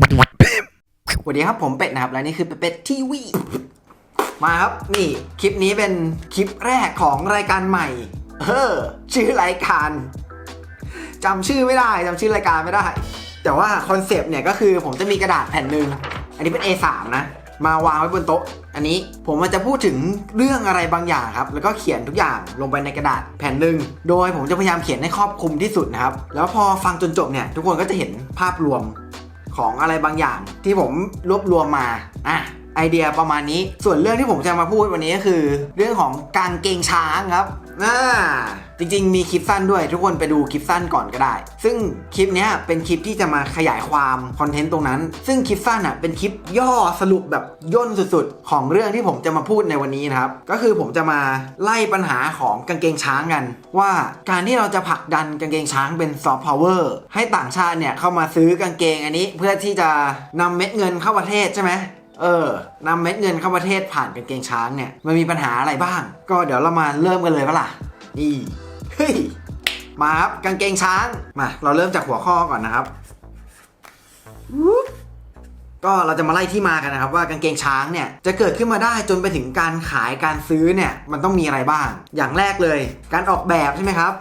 สวัสดีครับผมเป็ดนะครับและนี่คือเป็ดทีวีมาครับนี่คลิปนี้เป็นคลิปแรกของรายการใหม่ เออชื่อรายการจำชื่อไม่ได้จำชื่อรายการไม่ได้ แต่ว่าคอนเซปต์เนี่ยก็คือผมจะมีกระดาษแผ่นหนึ่งอันนี้เป็น A3 นะมาวางไว้บนโต๊ะ อันนี้ผมมันจะพูดถึงเรื่องอะไรบางอย่างครับ แล้วก็เขียนทุกอย่างลงไปในกระดาษแผ่นหนึ่งโดยผมจะพยายามเขียนให้ครอบคลุมที่สุดนะครับ แล้วพอฟังจนจบเนี่ยทุกคนก็จะเห็นภาพรวม ของอะไรบางอย่างที่ผมรวบรวมมาอะไอเดียประมาณนี้ ส่วนเรื่องที่ผมจะมาพูดวันนี้ก็คือ เรื่องของการเกงช้างครับ อ่าจริงๆ มีคลิปสั้นด้วย ทุกคนไปดูคลิปสั้นก่อนก็ได้ ซึ่งคลิปเนี้ยเป็นคลิปที่จะมาขยายความคอนเทนต์ตรงนั้น ซึ่งคลิปสั้นอะเป็นคลิปย่อสรุปแบบย่นสุดๆ ของเรื่องที่ผมจะมาพูดในวันนี้นะครับ ก็คือผมจะมาไล่ปัญหาของกางเกงช้างกัน ว่าการที่เราจะผลักดันกางเกงช้างเป็นซอฟต์พาวเวอร์ให้ต่างชาติเนี่ยเข้ามาซื้อกางเกงอันนี้ เพื่อที่จะนำเม็ดเงินเข้าประเทศใช่ไหม เออนำเม็ดเงินเข้าประเทศผ่านกางเกงช้างเนี่ยมันมีปัญหาอะไรบ้าง ก็เดี๋ยวเรามาเริ่มกันเลยปะล่ะนี่เฮ้ยมาครับกางเกงช้างมาเราเริ่มจากหัวข้อก่อนนะครับก็เราจะมาไล่ที่มากันนะครับว่ากางเกงช้างเนี่ยจะเกิดขึ้นมาได้จนไปถึงการขายการซื้อเนี่ยมันต้องมีอะไรบ้าง อย่างแรกเลย การออกแบบใช่ไหมครับ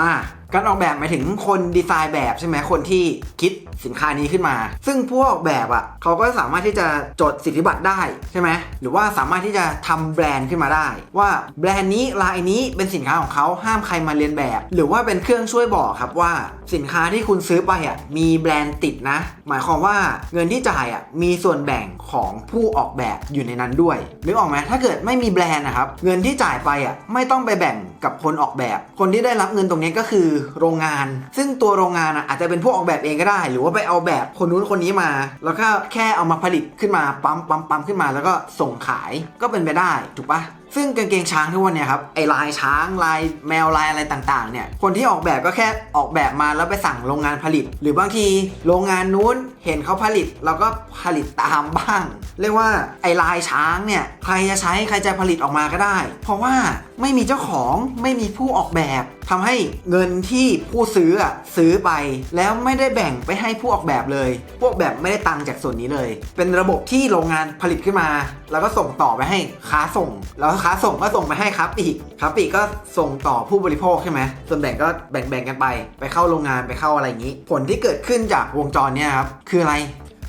มา การออกแบบหมายถึงคนดีไซน์แบบใช่ไหมคนที่คิดสินค้านี้ขึ้นมา ซึ่งผู้ออกแบบอะ่ะเขาก็สามารถที่จะจดสิทธิบัตรได้ใช่ไหมหรือว่าสามารถที่จะทำแบรนด์ขึ้นมาได้ ว่าแบรนด์นี้ลายนี้เป็นสินค้าของเขาห้ามใครมาเรียนแบบ หรือว่าเป็นเครื่องช่วยบอกครับว่าสินค้าที่คุณซื้อไปอะมีแบรนด์ติดนะ หมายความว่าเงินที่จ่ายอะมีส่วนแบ่งของผู้ออกแบบอยู่ในนั้นด้วยนึกออกไหมถ้าเกิดไม่มีแบรนด์นะครับเงินที่จ่ายไปอะไม่ต้องไปแบ่งกับคนออกแบบ คนที่ได้รับเงินตรงนี้ก็คือโรงงาน ซึ่งตัวโรงงานอะอาจจะเป็นผู้ออกแบบเองก็ได้ หรือว่าไปเอาแบบคนนู้นคนนี้มา แล้วก็แค่เอามาผลิตขึ้นมาปั๊มปั๊มปั๊มขึ้นมา แล้วก็ส่งขายก็เป็นไปได้ถูกปะซึ่งกางเกงช้างทุกวันเนี่ยครับไอลายช้างลายแมวลายอะไรต่างๆเนี่ยคนที่ออกแบบก็แค่ออกแบบมาแล้วไปสั่งโรงงานผลิต หรือบางทีโรงงานนู้นเห็นเขาผลิตเราก็ผลิตตามบ้าง เรียกว่าไอลายช้างเนี่ยใครจะใช้ใครจะผลิตออกมาก็ได้ เพราะว่า ไม่มีเจ้าของไม่มีผู้ออกแบบทำให้เงินที่ผู้ซื้ออะซื้อไป แล้วไม่ได้แบ่งไปให้ผู้ออกแบบเลย พวกแบบไม่ได้ตังค์จากส่วนนี้เลย เป็นระบบที่โรงงานผลิตขึ้นมา แล้วก็ส่งต่อไปให้ค้าส่ง แล้วค้าส่งก็ส่งไปให้ค้าปลีกค้าปลีกก็ส่งต่อผู้บริโภคใช่ไหมส่วนแบ่งก็แบ่งๆกันไป ไปเข้าโรงงานไปเข้าอะไรอย่างนี้ ผลที่เกิดขึ้นจากวงจรเนี่ยครับคืออะไร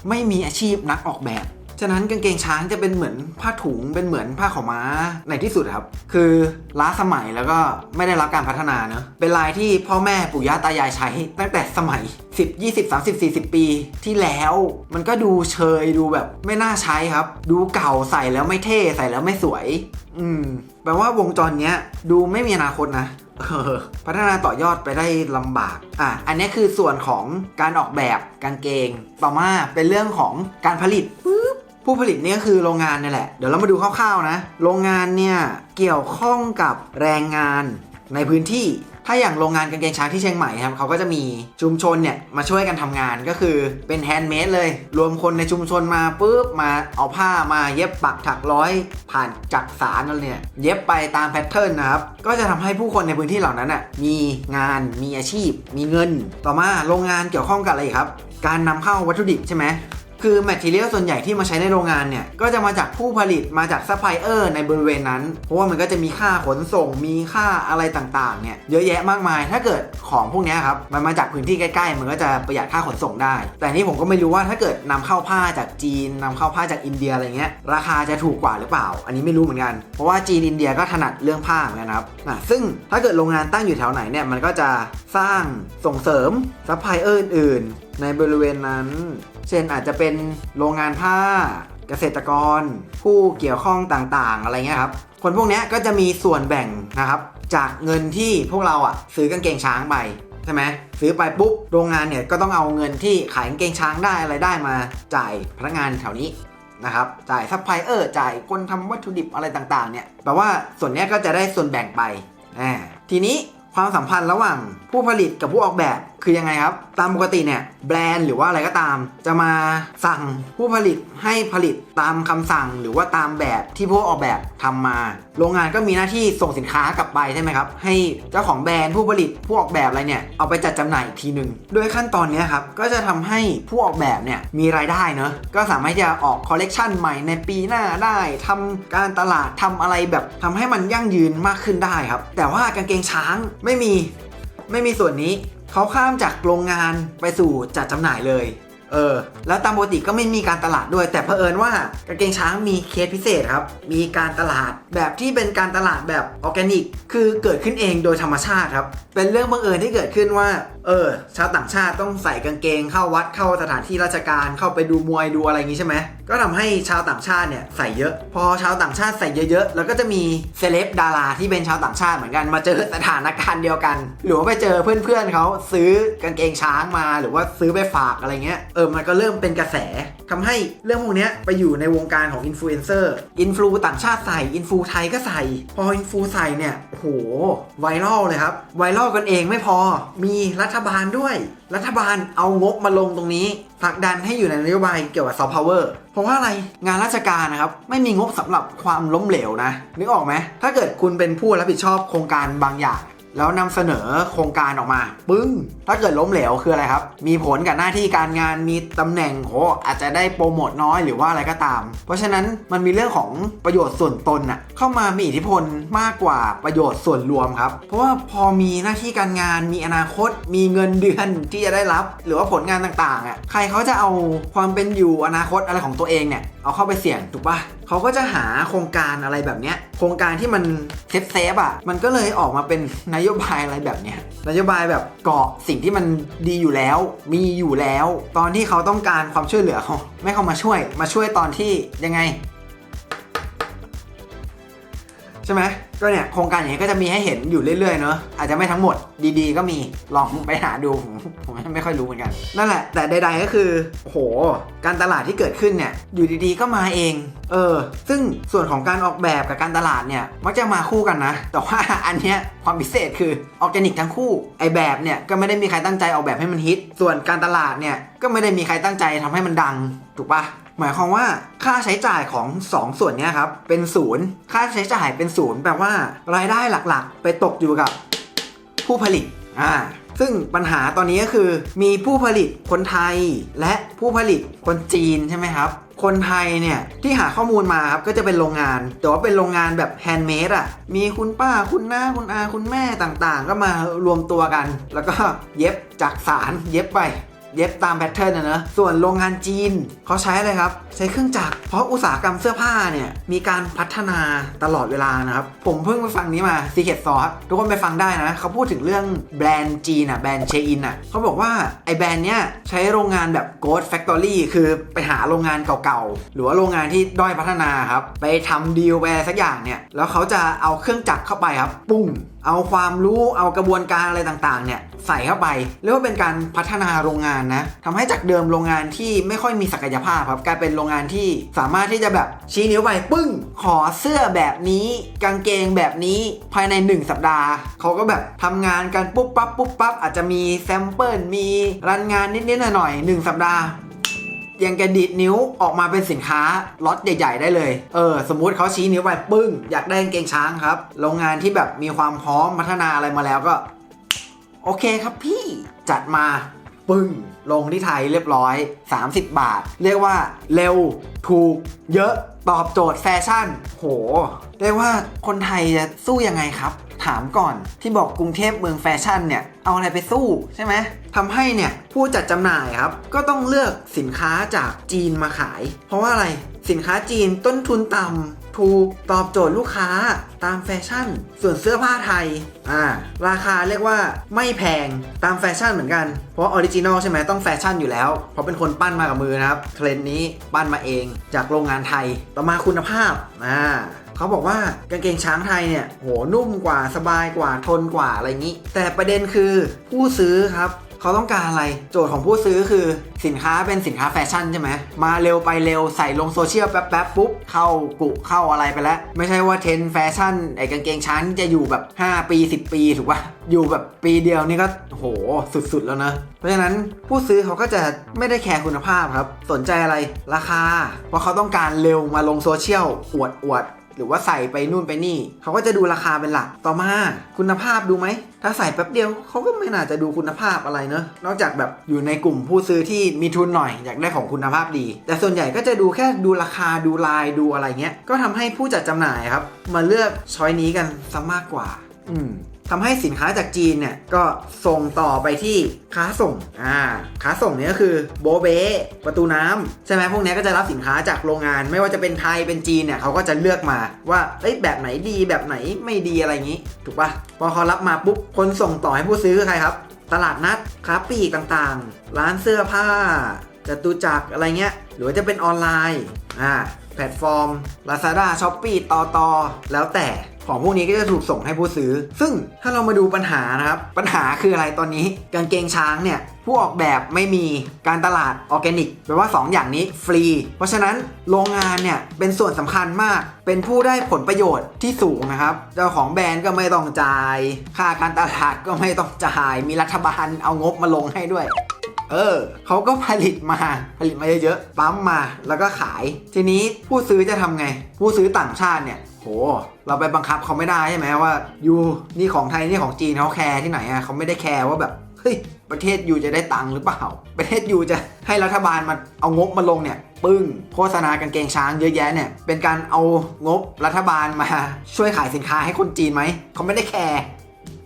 ไม่มีอาชีพนักออกแบบ ฉะนั้นกางเกงช้างจะเป็นเหมือนผ้าถุงเป็นเหมือนผ้าขาวม้าในที่สุดครับ คือล้าสมัยแล้วก็ไม่ได้รับการพัฒนาเนอะเป็นลายที่พ่อแม่ปู่ย่าตายายใช้ ตั้งแต่สมัย 10 20 30 40 ปี ที่แล้วมันก็ดูเชยดูแบบไม่น่าใช้ครับ ดูเก่าใส่แล้วไม่เท่ใส่แล้วไม่สวย อืมแปลว่าวงจรเนี้ยดูไม่มีอนาคตนะพัฒนาต่อยอดไปได้ลำบาก อะ อันนี้คือส่วนของการออกแบบกางเกง ต่อมาเป็นเรื่องของการผลิตปึ ผู้ผลิตเนี่ยก็คือโรงงานนี่แหละ เดี๋ยวเรามาดูคร่าวๆนะ โรงงานเนี่ยเกี่ยวข้องกับแรงงานในพื้นที่ ถ้าอย่างโรงงานกางเกงช้างที่เชียงใหม่ครับเขาก็จะมีชุมชนเนี่ยมาช่วยกันทำงานก็คือเป็นแฮนด์เมดเลย รวมคนในชุมชนมาปุ๊บมาเอาผ้ามาเย็บปักถักร้อย ผ่านจักสารอะไรเนี่ยเย็บไปตามแพทเทิร์นนะครับ ก็จะทำให้ผู้คนในพื้นที่เหล่านั้นน่ะมีงานมีอาชีพ มีเงิน ต่อมาโรงงานเกี่ยวข้องกับอะไรครับ การนำเข้าวัตถุดิบใช่ไหม คือแมทเทียลส่วนใหญ่ที่มาใช้ในโรงงานเนี่ย ก็จะมาจากผู้ผลิตมาจากซัพพลายเออร์ในบริเวณนั้น เพราะว่ามันก็จะมีค่าขนส่งมีค่าอะไรต่างๆเนี่ยเยอะแยะมากมาย ถ้าเกิดของพวกนี้ครับมันมาจากพื้นที่ใกล้ๆ มันก็จะประหยัดค่าขนส่งได้ แต่นี่ผมก็ไม่รู้ว่าถ้าเกิดนำเข้าผ้าจากจีนนำเข้าผ้าจากอินเดียอะไรเงี้ยราคาจะถูกกว่าหรือเปล่า อันนี้ไม่รู้เหมือนกันเพราะว่าจีนอินเดียก็ถนัดเรื่องผ้าเหมือนกันครับอะซึ่งถ้าเกิดโรงงานตั้งอยู่แถวไหนเนี่ยมันก็จะสร้างส่งเสริมซัพพลายเออร์อื่นในบริเวณนั้นเช่นอาจจะเป็นโรงงานผ้า เกษตรกร ผู้เกี่ยวข้องต่างๆ อะไรเงี้ยครับ คนพวกนี้ก็จะมีส่วนแบ่งนะครับ จากเงินที่พวกเราอะซื้อกางเกงช้างไปใช่ไหมซื้อไปปุ๊บโรงงานเนี่ยก็ต้องเอาเงินที่ขายกางเกงช้างได้อะไรได้มาจ่ายพนักงานแถวนี้นะครับจ่ายซัพพลายเออร์จ่ายคนทำวัตถุดิบอะไรต่างๆเนี่ยแปลว่าส่วนนี้ก็จะได้ส่วนแบ่งไปอ่าทีนี้ความสัมพันธ์ระหว่างผู้ผลิตกับผู้ออกแบบ คือยังไงครับ ตามปกติเนี่ยแบรนด์หรือว่าอะไรก็ตาม จะมาสั่งผู้ผลิตให้ผลิตตามคำสั่งหรือว่าตามแบบที่ผู้ออกแบบทำมา โรงงานก็มีหน้าที่ส่งสินค้ากลับไปใช่ไหมครับ ให้เจ้าของแบรนด์ผู้ผลิตผู้ออกแบบอะไรเนี่ยเอาไปจัดจำหน่ายอีกทีหนึ่งโดยขั้นตอนนี้ครับก็จะทำให้ผู้ออกแบบเนี่ยมีรายได้เนอะก็สามารถจะออกคอลเลกชันใหม่ในปีหน้าได้ทำการตลาดทำอะไรแบบทำให้มันยั่งยืนมากขึ้นได้ครับ แต่ว่ากางเกงช้างไม่มีไม่มีส่วนนี้ เขาข้ามจากโรงงานไปสู่จัดจำหน่ายเลย เออ แล้วตามปกติก็ไม่มีการตลาดด้วย แต่เผอิญว่ากางเกงช้างมีเคสพิเศษครับ มีการตลาดแบบที่เป็นการตลาดแบบออร์แกนิก คือเกิดขึ้นเองโดยธรรมชาติครับ เป็นเรื่องบังเอิญที่เกิดขึ้นว่าเออชาวต่างชาติต้องใส่กางเกงเข้าวัดเข้าสถานที่ราชการเข้าไปดูมวยดูอะไรอย่างนี้ใช่ไหมก็ทำให้ชาวต่างชาติเนี่ยใส่เยอะ พอชาวต่างชาติใส่เยอะๆแล้วก็จะมีเซเลบดาราที่เป็นชาวต่างชาติเหมือนกันมาเจอสถานการณ์เดียวกัน หรือว่าไปเจอเพื่อนๆเขาซื้อกางเกงช้างมาหรือว่าซื้อไปฝากอะไรเงี้ยเออมันก็เริ่มเป็นกระแสทำให้เรื่องพวกเนี้ยไปอยู่ในวงการของอินฟลูเอนเซอร์อินฟลูต่างชาติใส่อินฟลูไทยก็ใส่ พออินฟลูใส่เนี่ยโอ้โหไวรัลเลยครับไวรัลกันเองไม่พอมีรัฐฐบาลด้วย รัฐบาลเอางบมาลงตรงนี้ผลักดันให้อยู่ในนโยบายเกี่ยวกับซอฟต์พาวเวอร์เพราะว่าอะไรงานราชการนะครับ ไม่มีงบสำหรับความล้มเหลวนะนึกออกไหมถ้าเกิดคุณเป็นผู้รับผิดชอบโครงการบางอย่าง แล้วนำเสนอโครงการออกมา ปึ้ง ถ้าเกิดล้มเหลวคืออะไรครับ มีผลกับหน้าที่การงานมีตำแหน่งโหอาจจะได้โปรโมทน้อยหรือว่าอะไรก็ตาม เพราะฉะนั้นมันมีเรื่องของประโยชน์ส่วนตนน่ะเข้ามามีอิทธิพลมากกว่าประโยชน์ส่วนรวมครับ เพราะว่าพอมีหน้าที่การงานมีอนาคต มีเงินเดือนที่จะได้รับ หรือว่าผลงานต่างๆอะใครเขาจะเอาความเป็นอยู่อนาคตอะไรของตัวเองเนี่ยเอาเข้าไปเสี่ยงถูกปะเขาก็จะหาโครงการอะไรแบบเนี้ยโครงการที่มันเซฟเซฟอะมันก็เลยออกมาเป็นนโยบายอะไรแบบเนี้ยนโยบายแบบเกาะสิ่งที่มันดีอยู่แล้ว มีอยู่แล้ว ตอนที่เขาต้องการความช่วยเหลือเขาไม่เข้ามาช่วย มาช่วยตอนที่ยังไง ช่ไหมก็เนี่ยโครงการอย่างนี้ก็จะมีให้เห็นอยู่เรื่อยๆเนอะอาจจะไม่ทั้งหมดดีๆ ก็มีลองไปหาดูผมผมไม่ค่อยรู้เหมือนกัน นั่นแหละ แต่ใดๆก็คือโอ้โห การตลาดที่เกิดขึ้นเนี่ยอยู่ดีๆก็มาเอง เออ ซึ่งส่วนของการออกแบบกับการตลาดเนี่ยมักจะมาคู่กันนะ แต่ว่าอันเนี้ยความพิเศษคือออร์แกนิกทั้งคู่ไอแบบเนี่ยก็ไม่ได้มีใครตั้งใจออกแบบให้มันฮิตส่วนการตลาดเนี่ยก็ไม่ได้มีใครตั้งใจทำให้มันดังถูกปะ หมายความว่าค่าใช้จ่ายของ 2 ส่วนนี้ครับเป็นศูนย์ค่าใช้จ่ายเป็นศูนย์แปลว่ารายได้หลักๆ ไปตกอยู่กับผู้ผลิตอ่าซึ่งปัญหาตอนนี้ก็คือมีผู้ผลิตคนไทยและผู้ผลิตคนจีนใช่ไหมครับ คนไทยเนี่ยที่หาข้อมูลมาครับก็จะเป็นโรงงาน แต่ว่าเป็นโรงงานแบบแฮนด์เมดอะ มีคุณป้าคุณน้าคุณอาคุณแม่ต่างๆ ก็มารวมตัวกัน แล้วก็เย็บจากสารเย็บไป เย็บตามแพทเทิร์นนะเนอะส่วนโรงงานจีนเขาใช้อะไรครับ ใช้เครื่องจักร เพราะอุตสาหกรรมเสื้อผ้าเนี่ยมีการพัฒนาตลอดเวลานะครับ ผมเพิ่งไปฟังนี้มา Secret Sauce ทุกคนไปฟังได้นะ เขาพูดถึงเรื่องแบรนด์จีนอะแบรนด์เชอินอะเขาบอกว่าไอแบรนด์เนี้ยใช้โรงงานแบบ Ghost Factory คือไปหาโรงงานเก่าๆ หรือว่าโรงงานที่ด้อยพัฒนาครับ ไปทำดีลไปอะไรสักอย่างเนี่ยแล้วเขาจะเอาเครื่องจักรเข้าไปครับปุ้งเอาความรู้เอากระบวนการอะไรต่างๆเนี่ย ใส่เข้าไปเรียกว่าเป็นการพัฒนาโรงงานนะทำให้จากเดิมโรงงานที่ไม่ค่อยมีศักยภาพครับกลายเป็นโรงงานที่สามารถที่จะแบบชี้นิ้วไปปึ้ง ขอเสื้อแบบนี้ กางเกงแบบนี้ภายใน 1 สัปดาห์ เขาก็แบบทำงานกันปุ๊บปั๊บปุ๊บปั๊บอาจจะมีแซมเปิลมีรันงานนิดๆหน่อยๆหนึ่งสัปดาห์ยังแกดีดนิ้วออกมาเป็นสินค้าล็อตใหญ่ ๆ ได้เลย เออ สมมุติเขาชี้นิ้วไปปึ้ง อยากได้กางเกงช้างครับ โรงงานที่แบบมีความพร้อมพัฒนาอะไรมาแล้วก็ โอเคครับพี่จัดมาปึ้งลงที่ไทยเรียบร้อย 30 บาท เรียกว่าเร็วถูก เยอะตอบโจทย์แฟชั่น โห เรียกว่าคนไทยจะสู้ยังไงครับ ถามก่อนที่บอกกรุงเทพเมืองแฟชั่นเนี่ย เอาอะไรไปสู้ใช่ไหมทำให้เนี่ย ผู้จัดจำหน่ายครับ ก็ต้องเลือกสินค้าจากจีนมาขาย เพราะว่าอะไรสินค้าจีนต้นทุนต่ำ ถูก ตอบโจทย์ลูกค้าตามแฟชั่น ส่วนเสื้อผ้าไทย อ่า ราคาเรียกว่าไม่แพงตามแฟชั่นเหมือนกัน เพราะออริจินอลใช่ไหมต้องแฟชั่นอยู่แล้ว เพราะเป็นคนปั้นมากับมือนะครับ เทรนด์นี้ปั้นมาเองจากโรงงานไทย ต่อมาคุณภาพ อ่าเขาบอกว่ากางเกงช้างไทยเนี่ยโหนุ่มกว่าสบายกว่าทนกว่าอะไรงนี้ แต่ประเด็นคือผู้ซื้อครับ เขาต้องการอะไร โจทย์ของผู้ซื้อคือสินค้าเป็นสินค้าแฟชั่นใช่ไหมมาเร็วไปเร็วใส่ลงโซเชียลแป๊บๆปุ๊บ เข้ากุเข้าอะไรไปแล้ว ไม่ใช่ว่าเทรนแฟชั่นไอ้กางเกงช้างจะอยู่แบบ 5 ปี 10 ปีถูกปะอยู่แบบปีเดียวนี่ก็โหสุดๆแล้วนะ เพราะฉะนั้นผู้ซื้อเขาก็จะไม่ได้แคร์คุณภาพครับ สนใจอะไรราคา เพราะเขาต้องการเร็วมาลงโซเชียลอวดอวด หรือว่าใส่ไปนู่นไปนี่ เขาก็จะดูราคาเป็นหลักต่อมา คุณภาพดูไหม ถ้าใส่แป๊บเดียวเขาก็ไม่น่าจะดูคุณภาพอะไรเนอะนอกจากแบบอยู่ในกลุ่มผู้ซื้อที่มีทุนหน่อยอยากได้ของคุณภาพดี แต่ส่วนใหญ่ก็จะดูแค่ดูราคาดูลายดูอะไรเงี้ยก็ทำให้ผู้จัดจำหน่ายครับ มาเลือกช้อยนี้กันซะมากกว่า อืม ทำให้สินค้าจากจีนเนี่ยก็ส่งต่อไปที่ค้าส่ง อ่า ค้าส่งเนี่ยก็คือโบเบประตูน้ำใช่ไหมพวกนี้ก็จะรับสินค้าจากโรงงาน ไม่ว่าจะเป็นไทยเป็นจีนเนี่ยเขาก็จะเลือกมาว่าเอ้ยแบบไหนดีแบบไหนไม่ดีอะไรอย่างนี้ ถูกปะพอเขารับมาปุ๊บคนส่งต่อให้ผู้ซื้อคือใครครับ ตลาดนัดค้าปลีกต่างๆ ร้านเสื้อผ้าจตุจักรอะไรเงี้ย หรือว่าจะเป็นออนไลน์อ่าแพลตฟอร์ม Lazada Shopee ต่อต่อแล้วแต่ ของพวกนี้ก็จะถูกส่งให้ผู้ซื้อ ซึ่งถ้าเรามาดูปัญหานะครับ ปัญหาคืออะไรตอนนี้กางเกงช้างเนี่ยผู้ออกแบบไม่มีการตลาดออร์แกนิกแปลว่า 2 อย่างนี้ฟรี เพราะฉะนั้นโรงงานเนี่ยเป็นส่วนสำคัญมาก เป็นผู้ได้ผลประโยชน์ที่สูงนะครับ เจ้าของแบรนด์ก็ไม่ต้องจ่าย ค่าการตลาดก็ไม่ต้องจ่าย มีรัฐบาลเอางบมาลงให้ด้วยเออเขาก็ผลิตมาผลิตมาเยอะๆปั๊มมาแล้วก็ขาย ทีนี้ผู้ซื้อจะทำไง ผู้ซื้อต่างชาติเนี่ย โห เราไปบังคับเขาไม่ได้ใช่ไหมว่ายูนี่ของไทยนี่ของจีนเขาแคร์ที่ไหนอะเขาไม่ได้แคร์ว่าแบบเฮ้ยประเทศยูจะได้ตังค์หรือเปล่า ประเทศยูจะให้รัฐบาลมาเอางบมาลงเนี่ยปึ้งโฆษณากางเกงช้างเยอะแยะเนี่ยเป็นการเอางบรัฐบาลมาช่วยขายสินค้าให้คนจีนไหมเขาไม่ได้แคร์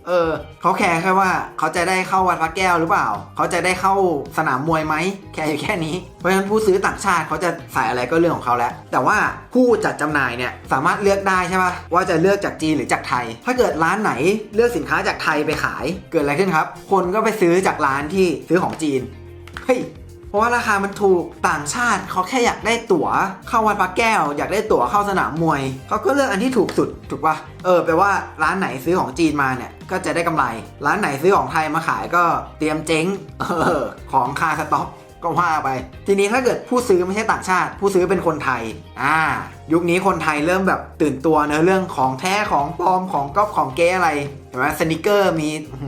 เออเขาแคร์แค่ว่าเขาจะได้เข้าวัดพระแก้วหรือเปล่า เขาจะได้เข้าสนามมวยไหมแค่อยู่แค่นี้ เพราะฉะนั้นผู้ซื้อต่างชาติเขาจะใส่อะไรก็เรื่องของเขาแล้ว แต่ว่าผู้จัดจำหน่ายเนี่ยสามารถเลือกได้ใช่ปะว่าจะเลือกจากจีนหรือจากไทย ถ้าเกิดร้านไหนเลือกสินค้าจากไทยไปขาย เกิดอะไรขึ้นครับ คนก็ไปซื้อจากร้านที่ซื้อของจีน เฮ้ย ราะว่าราคามันถูกต่างชาติเขาแค่อยากได้ตั๋วเข้าวัดพระแก้ว อยากได้ตั๋วเข้าสนามมวยเขาก็เลือกอันที่ถูกสุดถูกปะเออแปลว่าร้านไหนซื้อของจีนมาเนี่ยก็จะได้กำไร ร้านไหนซื้อของไทยมาขายก็เตรียมเจ๊งเออของคาสต็อกก็ว่าไป ทีนี้ถ้าเกิดผู้ซื้อไม่ใช่ต่างชาติ ผู้ซื้อเป็นคนไทย อ่า ยุคนี้คนไทยเริ่มแบบตื่นตัวเนอะเรื่องของแท้ของปลอมของก๊อปของเก๊อะไรเห็นไหมสนิเกอร์มีอื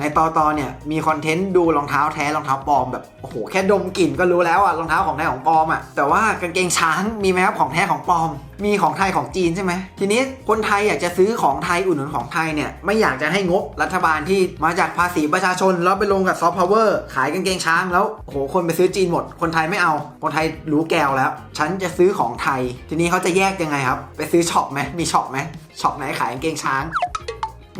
ในตอตอเนี่ยมีคอนเทนต์ดูรองเท้าแท้รองเท้าปลอมแบบโอ้โหแค่ดมกลิ่นก็รู้แล้วอะรองเท้าของแท้ของปลอมอะแต่ว่ากางเกงช้างมีไหมครับของแท้ของปลอม มีของไทยของจีนใช่ไหมทีนี้คนไทยอยากจะซื้อของไทยอุดหนุนของไทยเนี่ยไม่อยากจะให้งบรัฐบาลที่มาจากภาษีประชาชน แล้วไปลงกับซอฟต์พาวเวอร์ขายกางเกงช้างแล้วโอ้โหคนไปซื้อจีนหมด คนไทยไม่เอา คนไทยรู้แก้วแล้ว ฉันจะซื้อของไทย ทีนี้เขาจะแยกยังไงครับ ไปซื้อช็อปไหมมีช็อปไหมช็อปไหนขายกางเกงช้าง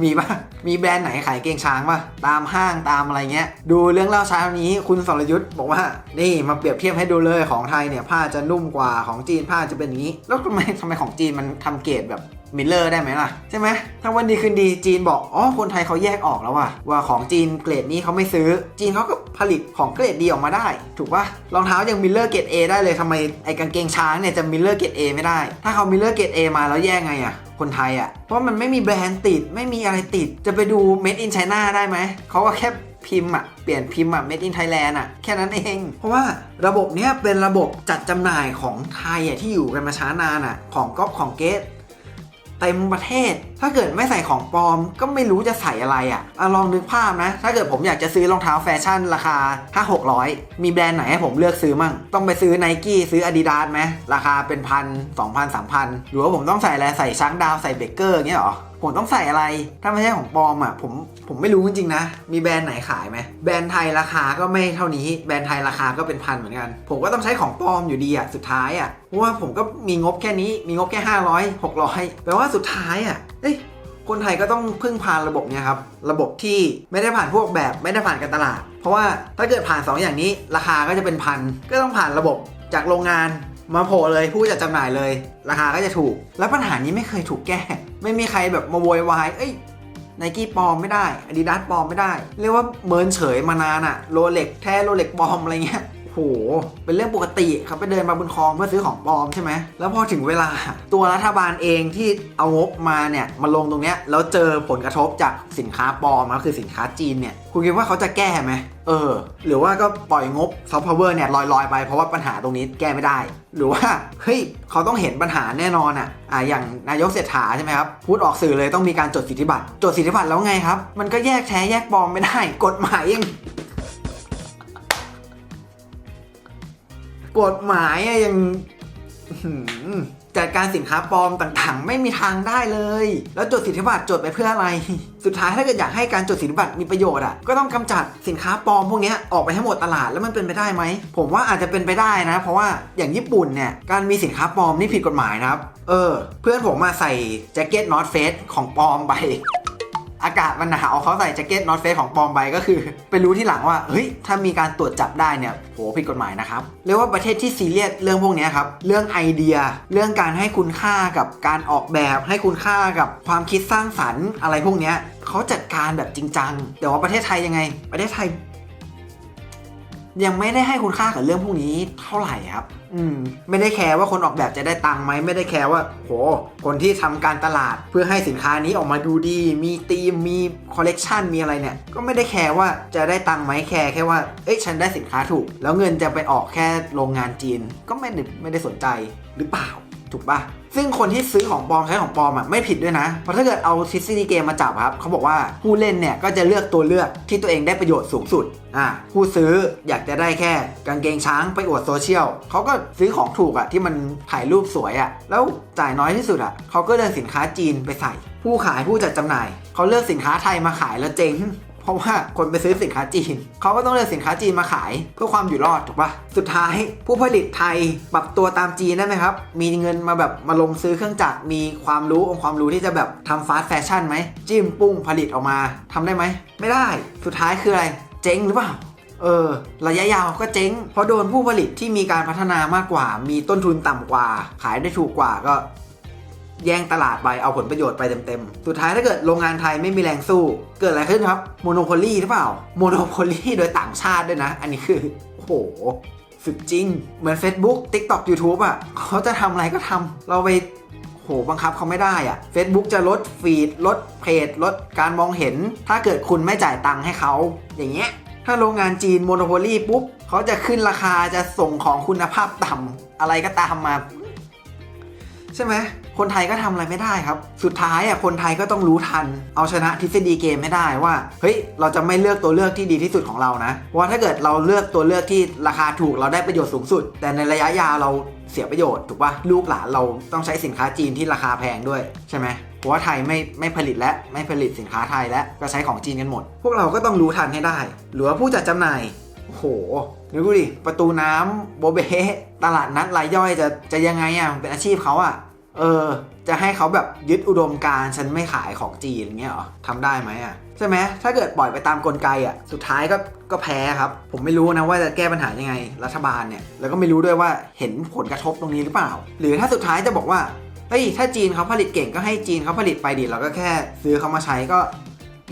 มีปะมีแบรนด์ไหนขายเกงช้างปะตามห้างตามอะไรเงี้ย ดูเรื่องเล่าเช้านี้คุณสรยุทธ์บอกว่า นี่มาเปรียบเทียบให้ดูเลยของไทยเนี่ยผ้าจะนุ่มกว่าของจีนผ้าจะเป็นอย่างนี้ แล้วทำไมทำไมของจีนมันทำเกรดแบบมิลเลอร์ได้ไหมล่ะ ใช่ไหมถ้าวันดีคืนดีจีนบอก อ๋อ คนไทยเขาแยกออกแล้วว่าว่าของจีนเกรดนี้เขาไม่ซื้อ จีนเขาก็ผลิตของเกรดดีออกมาได้ ถูกปะรองเท้ายังมิลเลอร์เกรด A ได้เลยทำไมไอ้กางเกงช้างเนี่ยจะมิลเลอร์เกรด A ไม่ได้ ถ้าเขามิลเลอร์เกรด A มาแล้วแยกไงอะคนไทยอะเพราะมันไม่มีแบรนด์ติดไม่มีอะไรติด จะไปดู Made in China ได้ไหม เขาก็แค่พิมพ์อะเปลี่ยนพิมพ์อะ Made in Thailand อะแค่นั้นเอง เพราะว่าระบบเนี้ยเป็นระบบจัดจำหน่ายของไทยอะที่อยู่กันมาช้านานอะของก๊อปของเกต เต็มประเทศ ถ้าเกิดไม่ใส่ของปลอมก็ไม่รู้จะใส่อะไรอะ่ะอะลองนึกภาพนะ ถ้าเกิดผมอยากจะซื้อรองเท้าแฟชั่นราคา 5 600 มีแบรนด์ไหนให้ผมเลือกซื้อมั่ง ต้องไปซื้อไนกี้ซื้อ Adidas ไหมราคาเป็นพันสองพันสามพันหรือว่าผมต้องใส่อะไรใส่ช้างดาวใส่เบเกอร์อย่างเงี้ยหรอผมต้องใส่อะไร ถ้าไม่ใช่ของปลอมอะ ผม ผมไม่รู้จริงๆนะ มีแบรนด์ไหนขายไหม แบรนด์ไทยราคาก็ไม่เท่านี้ แบรนด์ไทยราคาก็เป็นพันเหมือนกัน ผมก็ต้องใช้ของปลอมอยู่ดีอะ สุดท้ายอะ เพราะว่าผมก็มีงบแค่นี้ มีงบแค่ 500 600 แปลว่าสุดท้ายอะ เอ้ยคนไทยก็ต้องพึ่งพาระบบเนี้ยครับ ระบบที่ไม่ได้ผ่านพวกแบบไม่ได้ผ่านการตลาด เพราะว่าถ้าเกิดผ่าน 2 อย่างนี้ ราคาก็จะเป็นพัน ก็ต้องผ่านระบบจากโรงงานมาโผล่เลยผู้จัดจำหน่ายเลย ราคาก็จะถูก แล้วปัญหานี้ไม่เคยถูกแก้ ไม่มีใครแบบมาโวยวายเอ้ยไนกี้ปลอมไม่ได้อาดิดาสปลอมไม่ได้ เรียกว่าเมินเฉยมานานอะโรเล็กแท้โรเล็กปลอมอะไรเงี้ย โห เป็นเรื่องปกติเขาไปเดินมาบนคลองเพื่อซื้อของปลอมใช่ไหม แล้วพอถึงเวลา ตัวรัฐบาลเองที่เอางบมาเนี่ยมาลงตรงเนี้ยแล้วเจอผลกระทบจากสินค้าปลอมก็คือสินค้าจีนเนี่ยคุณคิดว่าเขาจะแก้ไหมเออ หรือว่าก็ปล่อยงบซอฟต์พาวเวอร์เนี่ยลอยๆไปเพราะว่าปัญหาตรงนี้แก้ไม่ได้ หรือว่า เฮ้ย เขาต้องเห็นปัญหาแน่นอนอะอ่าอย่างนายกเศรษฐาใช่ไหมครับ พูดออกสื่อเลยต้องมีการจดสิทธิบัตรจดสิทธิบัตรแล้วไงครับ มันก็แยกแท้แยกปลอมไม่ได้ กฎหมายยัง กฎหมายอะยังจัดการสินค้าปลอมต่างๆ ไม่มีทางได้เลย แล้วจดสิทธิบัตรจดไปเพื่ออะไร สุดท้ายถ้าเกิดอยากให้การจดสิทธิบัตรมีประโยชน์อะก็ต้องกำจัดสินค้าปลอมพวกนี้ออกไปให้หมดตลาดแล้วมันเป็นไปได้ไหมผมว่าอาจจะเป็นไปได้นะ เพราะว่าอย่างญี่ปุ่นเนี่ยการมีสินค้าปลอมนี่ผิดกฎหมายนะครับ เออ เพื่อนผมมาใส่แจ็คเก็ตนอตเฟสของปลอมไป อากาศมันหนาวเขาใส่แจ็คเก็ตนอตเฟสของปลอมไปก็คือ ไปรู้ที่หลังว่าเฮ้ยถ้ามีการตรวจจับได้เนี่ยโหผิดกฎหมายนะครับเรียกว่าประเทศที่ซีเรียสเรื่องพวกนี้ครับเรื่องไอเดีย เรื่องการให้คุณค่ากับการออกแบบ ให้คุณค่ากับความคิดสร้างสรรค์อะไรพวกนี้เขาจัดการแบบจริงจังแต่ว่าประเทศไทยยังไง ประเทศไทย ยังไม่ได้ให้คุณค่ากับเรื่องพวกนี้เท่าไหร่ครับ อืม ไม่ได้แคร์ว่าคนออกแบบจะได้ตังค์ไหมไม่ได้แคร์ว่า โห คนที่ทำการตลาดเพื่อให้สินค้านี้ออกมาดูดี มีธีม มีคอลเลกชันมีอะไรเนี่ย ก็ไม่ได้แคร์ว่าจะได้ตังค์ไหมแคร์แค่ว่า เอ้ย ฉันได้สินค้าถูก แล้วเงินจะไปออกแค่โรงงานจีน ก็ไม่ได้ไม่ได้สนใจหรือเปล่า ถูกปะ ซึ่งคนที่ซื้อของปลอมใช้ของปลอมอะไม่ผิดด้วยนะ เพราะถ้าเกิดเอาทฤษฎีเกมมาจับครับเขาบอกว่าผู้เล่นเนี่ยก็จะเลือกตัวเลือกที่ตัวเองได้ประโยชน์สูงสุดอ่าผู้ซื้ออยากจะได้แค่กางเกงช้างไปอวดโซเชียลเขาก็ซื้อของถูกอะที่มันถ่ายรูปสวยอะแล้วจ่ายน้อยที่สุดอะเขาก็เลือกสินค้าจีนไปใส่ ผู้ขายผู้จัดจำหน่ายเขาเลือกสินค้าไทยมาขายแล้วเจ๊ง เพราะว่าคนไปซื้อสินค้าจีน เขาก็ต้องเลือกสินค้าจีนมาขาย เพื่อความอยู่รอดถูกปะสุดท้ายผู้ผลิตไทยปรับตัวตามจีนได้ไหมครับ มีเงินมาแบบมาลงซื้อเครื่องจักรมีความรู้องค์ความรู้ที่จะแบบทำฟาสต์แฟชั่นไหมจิ้มปุ้งผลิตออกมาทำได้ไหมไม่ได้สุดท้ายคืออะไร เจ๊งหรือเปล่าเออระยะยาวก็เจ๊ง เพราะโดนผู้ผลิตที่มีการพัฒนามากกว่า มีต้นทุนต่ำกว่า ขายได้ถูกกว่าก็ แย่งตลาดไปเอาผลประโยชน์ไปเต็มๆ สุดท้ายถ้าเกิดโรงงานไทยไม่มีแรงสู้ เกิดอะไรขึ้นครับ โมโนโพลีหรือเปล่า โมโนโพลีโดยต่างชาติด้วยนะ อันนี้คือ โอ้โหสุดจริง เหมือน Facebook TikTok YouTube อะเขาจะทำอะไรก็ทำเราไปโหบังคับเขาไม่ได้อะ Facebook จะลดฟีด ลดเพจ ลดการมองเห็น ถ้าเกิดคุณไม่จ่ายตังค์ให้เขา อย่างเงี้ย ถ้าโรงงานจีนโมโนโพลีปุ๊บเขาจะขึ้นราคาจะส่งของคุณภาพต่ำอะไรก็ตามมา ใช่ไหมคนไทยก็ทำอะไรไม่ได้ครับ สุดท้ายอะคนไทยก็ต้องรู้ทัน เอาชนะทฤษฎีเกมไม่ได้ว่าเฮ้ยเราจะไม่เลือกตัวเลือกที่ดีที่สุดของเรานะว่าถ้าเกิดเราเลือกตัวเลือกที่ราคาถูกเราได้ประโยชน์สูงสุด แต่ในระยะยาวเราเสียประโยชน์ถูกปะลูกหลานเราต้องใช้สินค้าจีนที่ราคาแพงด้วยใช่ไหมเพราะว่าไทยไม่ไม่ผลิตและไม่ผลิตสินค้าไทยและก็ใช้ของจีนกันหมด พวกเราก็ต้องรู้ทันให้ได้ หรือว่าผู้จัดจำหน่ายโอ้โหนึกดูดิประตูน้ำโบเบตลาดนัดรายย่อยจะจะยังไงอะเป็นอาชีพเขาอะ เออ จะให้เขาแบบยึดอุดมการฉันไม่ขายของจีนอย่างเงี้ยหรอทำได้ไหมอะใช่ไหมถ้าเกิดปล่อยไปตามกลไกอะสุดท้ายก็ก็แพ้ครับ ผมไม่รู้นะว่าจะแก้ปัญหายังไงรัฐบาลเนี่ยแล้วก็ไม่รู้ด้วยว่าเห็นผลกระทบตรงนี้หรือเปล่า หรือถ้าสุดท้ายจะบอกว่าเฮ้ยถ้าจีนเขาผลิตเก่งก็ให้จีนเขาผลิตไปดิเราก็แค่ซื้อเขามาใช้ก็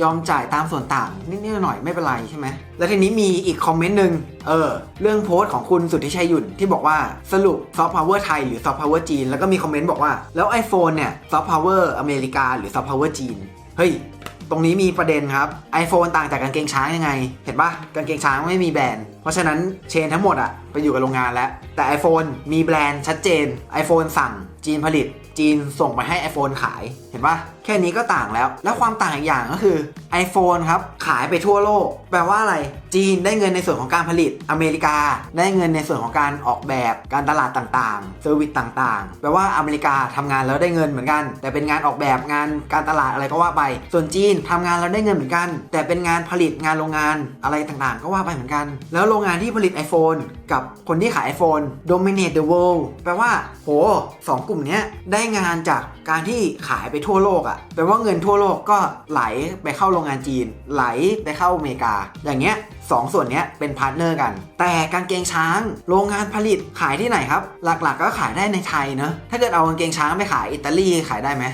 ยอมจ่ายตามส่วนต่างนิดๆหน่อยๆไม่เป็นไรใช่ไหมแล้วทีนี้มีอีกคอมเมนต์หนึ่งเออเรื่องโพสต์ของคุณสุทธิชัยหยุ่นที่บอกว่าสรุปซอฟต์พาวเวอร์ไทยหรือซอฟต์พาวเวอร์จีน แล้วก็มีคอมเมนต์บอกว่าแล้ว iPhone เนี่ยซอฟต์พาวเวอร์อเมริกาหรือซอฟต์พาวเวอร์จีนเฮ้ยตรงนี้มีประเด็นครับ iPhone ต่างจากกางเกงช้างยังไง เห็นปะกางเกงช้างไม่มีแบรนด์ เพราะฉะนั้นเชนทั้งหมดอะไปอยู่กับโรงงานแล้ว แต่ iPhone มีแบรนด์ชัดเจน iPhone สั่งจีนผลิตจีนส่งไปให้ iPhone ขายเห็นปะแค่นี้ก็ต่างแล้ว แล้วความต่างอีกอย่างก็คือ iPhone ครับ ขายไปทั่วโลก แปลว่าอะไร จีนได้เงินในส่วนของการผลิต อเมริกา ได้เงินในส่วนของการออกแบบ การตลาดต่างๆ เซอร์วิสต่างๆ แปลว่าอเมริกาทำงานแล้วได้เงินเหมือนกัน แต่เป็นงานออกแบบงานการตลาดอะไรก็ว่าไป ส่วนจีนทำงานแล้วได้เงินเหมือนกัน แต่เป็นงานผลิตงานโรงงานอะไรต่างๆ ก็ว่าไปเหมือนกัน แล้วโรงงานที่ผลิต iPhone กับคนที่ขาย iPhone dominate the world แปลว่า โหสองกลุ่มนี้ได้งานจากการที่ขายไปทั่วโลกอะะแปลว่าเงินทั่วโลกก็ไหลไปเข้าโรงงานจีน ไหลไปเข้าอเมริกา อย่างเงี้ยสองส่วนเนี้ยเป็นพาร์ทเนอร์กัน แต่กางเกงช้าง โรงงานผลิตขายที่ไหนครับ หลักๆก็ขายได้ในไทยเนอะถ้าเกิดเอากางเกงช้างไปขายอิตาลีขายได้ไหม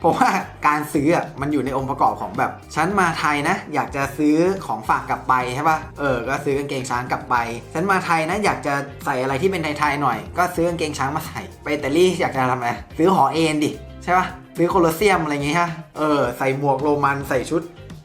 เพราะว่าการซื้ออะมันอยู่ในองค์ประกอบของแบบฉันมาไทยนะ อยากจะซื้อของฝากกลับไปใช่ปะเออ ก็ซื้อกางเกงช้างกลับไปฉันมาไทยนะ อยากจะใส่อะไรที่เป็นไทยๆหน่อย ก็ซื้อกางเกงช้างมาใส่ ไปอิตาลีอยากจะทำอะไรซื้อหอเอ็นดิ ช่ปะซื้อโคลอสเซียมอะไรอย่างงี้ยฮะเออใส่หมวกโรมันใส่ชุด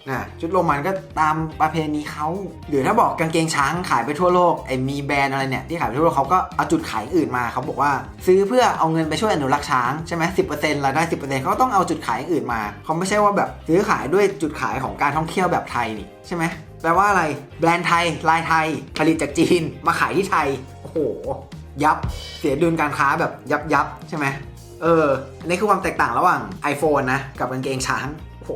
นะชุดโรมันก็ตามประเพณีเขาหรือถ้าบอกกางเกงช้างขายไปทั่วโลกไอ้มีแบรนด์อะไรเนี่ยที่ขายไปทั่วโลกเขาก็เอาจุดขายอื่นมาเขาบอกว่า ซื้อเพื่อเอาเงินไปช่วยอนุรักษ์ช้างใช่ไหมสิบเปอร์เซ็นต์รายได้สิบเปอร์เซ็นต์เขาก็ต้องเอาจุดขายอื่นมาเขาไม่ใช่ว่าแบบซื้อขายด้วยจุดขายของการท่องเที่ยวแบบไทยนี่ใช่ไหมแปลว่าอะไรแบรนด์ไทยลายไทย ผลิตจากจีนมาขายที่ไทยโอ้โหยับเสียดุลการค้าแบบยับยับใช่ไหม เออ อันนี้คือความแตกต่างระหว่าง iPhone นะ กับกางเกงช้าง โอ้โห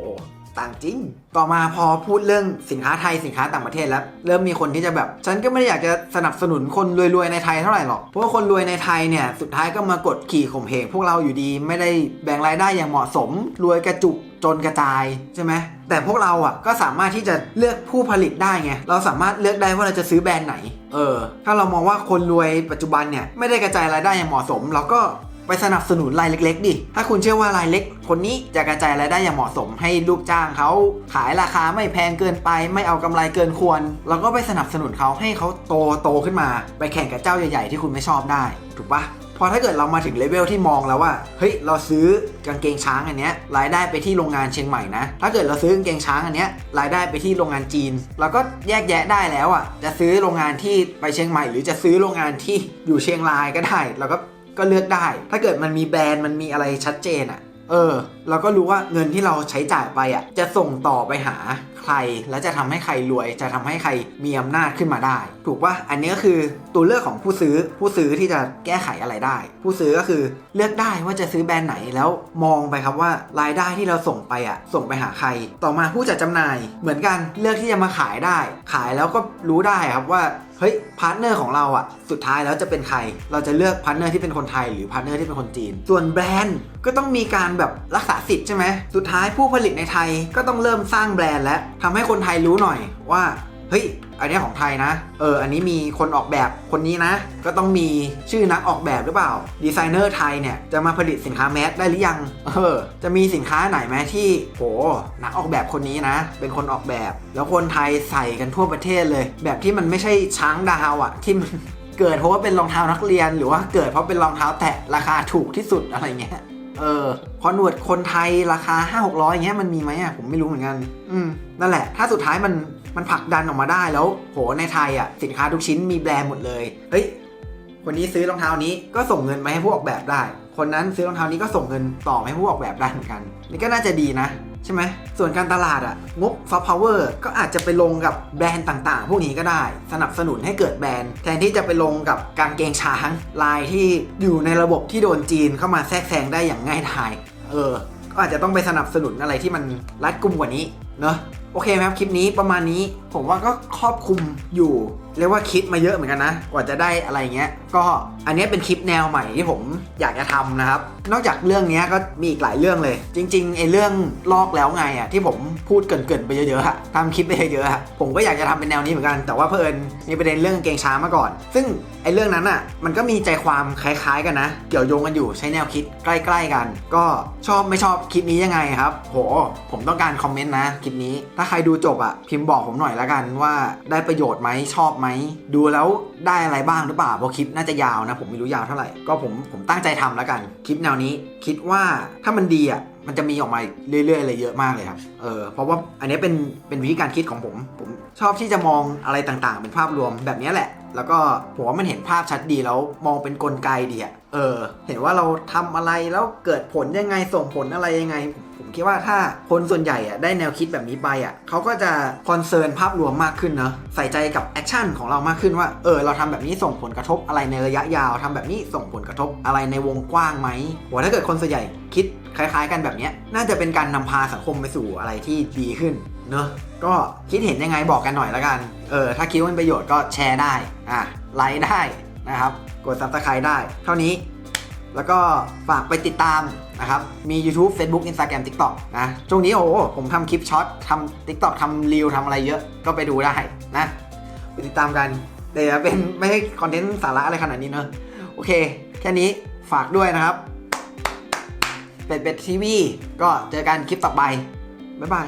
ต่างจริง ต่อมาพอพูดเรื่องสินค้าไทยสินค้าต่างประเทศแล้ว เริ่มมีคนที่จะแบบ ฉันก็ไม่ได้อยากจะสนับสนุนคนรวยๆในไทยเท่าไหร่หรอก เพราะว่าคนรวยในไทยเนี่ย สุดท้ายก็มากดขี่ข่มเหงพวกเราอยู่ดีไม่ได้แบ่งรายได้อย่างเหมาะสม รวยกระจุกจนกระจายใช่ไหมแต่พวกเราอะก็สามารถที่จะเลือกผู้ผลิตได้ไง เราสามารถเลือกได้ว่าเราจะซื้อแบรนด์ไหน เออ ถ้าเรามองว่าคนรวยปัจจุบันเนี่ยไม่ได้กระจายรายได้อย่างเหมาะสม เราก็ ไปสนับสนุนรายเล็ก ๆ ดิ ถ้าคุณเชื่อว่ารายเล็ก คนนี้จะกระจายรายได้อย่างเหมาะสมให้ลูกจ้างเขาขายราคาไม่แพงเกินไป ไม่เอากำไรเกินควรเราก็ไปสนับสนุนเขาให้เขาโตโตขึ้นมา ไปแข่งกับเจ้าใหญ่ๆที่คุณไม่ชอบได้ ถูกปะพอถ้าเกิดเรามาถึงเลเวลที่มองแล้วว่า เฮ้ย เราซื้อกางเกงช้างอันเนี้ยรายได้ไปที่โรงงานเชียงใหม่นะ ถ้าเกิดเราซื้อกางเกงช้างอันเนี้ยรายได้ไปที่โรงงานจีน เราก็แยกแยะได้แล้วอะ จะซื้อโรงงานที่ไปเชียงใหม่ หรือจะซื้อโรงงานที่อยู่เชียงรายก็ได้ เราก็ ก็เลือกได้ ถ้าเกิดมันมีแบรนด์มันมีอะไรชัดเจนอะ่ะเออ เราก็รู้ว่าเงินที่เราใช้จ่ายไปอะ่ะ จะส่งต่อไปหาใคร แล้วจะทำให้ใครรวย จะทำให้ใครมีอำนาจขึ้นมาได้ ถูกปะอันนี้ก็คือตัวเลือกของผู้ซื้อ ผู้ซื้อที่จะแก้ไขอะไรได้ ผู้ซื้อก็คือเลือกได้ว่าจะซื้อแบรนด์ไหน แล้วมองไปครับว่ารายได้ที่เราส่งไปอะ ส่งไปหาใคร ต่อมาผู้จัดจำหน่าย เหมือนกัน เลือกที่จะมาขายได้ ขายแล้วก็รู้ได้ครับว่า เฮ้ยพาร์ทเนอร์ของเราอะสุดท้ายแล้วจะเป็นใคร เราจะเลือกพาร์ทเนอร์ที่เป็นคนไทยหรือพาร์ทเนอร์ที่เป็นคนจีน ส่วนแบรนด์ก็ต้องมีการแบบรักษาสิทธิ์ใช่ไหมสุดท้ายผู้ผลิตในไทยก็ต้องเริ่มสร้างแบรนด์แล้วทำให้คนไทยรู้หน่อยว่า เฮ้ย อันนี้ของไทยนะ เออ อันนี้มีคนออกแบบคนนี้นะ ก็ต้องมีชื่อนักออกแบบหรือเปล่า ดีไซเนอร์ไทยเนี่ยจะมาผลิตสินค้าแมสได้หรือยัง เออ จะมีสินค้าไหนไหมที่โห นักออกแบบคนนี้นะ เป็นคนออกแบบ แล้วคนไทยใส่กันทั่วประเทศเลย แบบที่มันไม่ใช่ช้างดาวอะที่มันเกิดเพราะว่าเป็นรองเท้านักเรียน หรือว่าเกิดเพราะเป็นรองเท้าแตะราคาถูกที่สุดอะไรเงี้ย เออคอนเวิร์ตคนไทยราคา 5 6 0 0อย่างเงี้ยมันมีไหมอะผมไม่รู้เหมือนกัน อืมนั่นแหละ ถ้าสุดท้ายมันมันผลักดันออกมาได้แล้ว โหในไทยอะสินค้าทุกชิ้นมีแบรนด์หมดเลย เฮ้ยคนนี้ซื้อรองเท้านี้ก็ส่งเงินไปให้ผู้ออกแบบได้ คนนั้นซื้อรองเท้านี้ก็ส่งเงินต่อให้ผู้ออกแบบได้เหมือนกัน นี่ก็น่าจะดีนะ ใช่ไหม ส่วนการตลาดอะงบซอฟต์พาวเวอร์ก็อาจจะไปลงกับแบรนด์ต่างๆ พวกนี้ก็ได้ สนับสนุนให้เกิดแบรนด์ แทนที่จะไปลงกับการเกงช้างลายที่อยู่ในระบบที่โดนจีนเข้ามาแทรกแซงได้อย่างง่ายดาย เออ ก็อาจจะต้องไปสนับสนุนอะไรที่มันรัดกุมกว่านี้ เนอะโอเคไหมครับคลิปนี้ประมาณนี้ผมว่าก็ครอบคลุมอยู่ เรียกว่าคิดมาเยอะเหมือนกันนะ กว่าจะได้อะไรเงี้ย ก็อันนี้เป็นคลิปแนวใหม่ที่ผมอยากจะทำนะครับ นอกจากเรื่องนี้ก็มีอีกหลายเรื่องเลย จริงๆไอ้เรื่องลอกแล้วไงอะที่ผมพูดเกินๆไปเยอะๆอะทำคลิปไปเยอะๆผมก็อยากจะทำเป็นแนวนี้เหมือนกัน แต่ว่าเพิ่นมีประเด็นเรื่องกางเกงช้ามาก่อน ซึ่งไอ้เรื่องนั้นอะมันก็มีใจความคล้ายๆกันนะ เกี่ยวโยงกันอยู่ใช้แนวคิดใกล้ ๆกัน ก็ชอบไม่ชอบคลิปนี้ยังไงครับโหผมต้องการคอมเมนต์นะคลิปนี้ ถ้าใครดูจบอะพิมพ์บอกผมหน่อยละกันว่าได้ประโยชน์ไหมชอบไหมดูแล้วได้อะไรบ้างหรือเปล่าเพราะคลิปน่าจะยาวนะ ผมไม่รู้ยาวเท่าไหร่ก็ผมผมตั้งใจทำแล้วกัน คลิปแนวนี้คิดว่าถ้ามันดีอะมันจะมีออกมาเรื่อยๆเลยเยอะมากเลยครับ เออ เพราะว่าอันนี้เป็นเป็นวิธีการคิดของผม ผมชอบที่จะมองอะไรต่างๆ เป็นภาพรวมแบบนี้แหละ แล้วก็ผมว่ามันเห็นภาพชัดดีแล้วมองเป็นกลไกดีอะ ออ เห็นว่าเราทำอะไรแล้วเกิดผลยังไงส่งผลอะไรยังไง ผมผมคิดว่าถ้าคนส่วนใหญ่อะได้แนวคิดแบบนี้ไปอะเขาก็จะคอนเซิร์นภาพรวมมากขึ้นเนอะใส่ใจกับแอคชั่นของเรามากขึ้นว่าเออเราทำแบบนี้ส่งผลกระทบอะไรในระยะยาวทำแบบนี้ส่งผลกระทบอะไรในวงกว้างไหมโหถ้าเกิดคนส่วนใหญ่คิดคล้าย ๆ กันแบบนี้น่าจะเป็นการนำพาสังคมไปสู่อะไรที่ดีขึ้นเนอะก็คิดเห็นยังไงบอกกันหน่อยละกัน เออ ถ้าคิดว่าเป็นประโยชน์ก็แชร์ได้ อะ ไลค์ได้ นะครับ กด subscribe ได้ เท่านี้ แล้วก็ฝากไปติดตามนะครับ มี YouTube Facebook Instagram TikTok นะ ช่วงนี้โอ้โหผมทำคลิปช็อตทำ TikTok ทำรีวทำอะไรเยอะก็ไปดูได้นะ ไปติดตามกัน แต่เป็นไม่ให้คอนเทนต์สาระอะไรขนาดนี้เนอะโอเค แค่นี้ฝากด้วยนะครับ เป็ดเป็ดทีวีก็เจอกันคลิปต่อไป บ๊ายบาย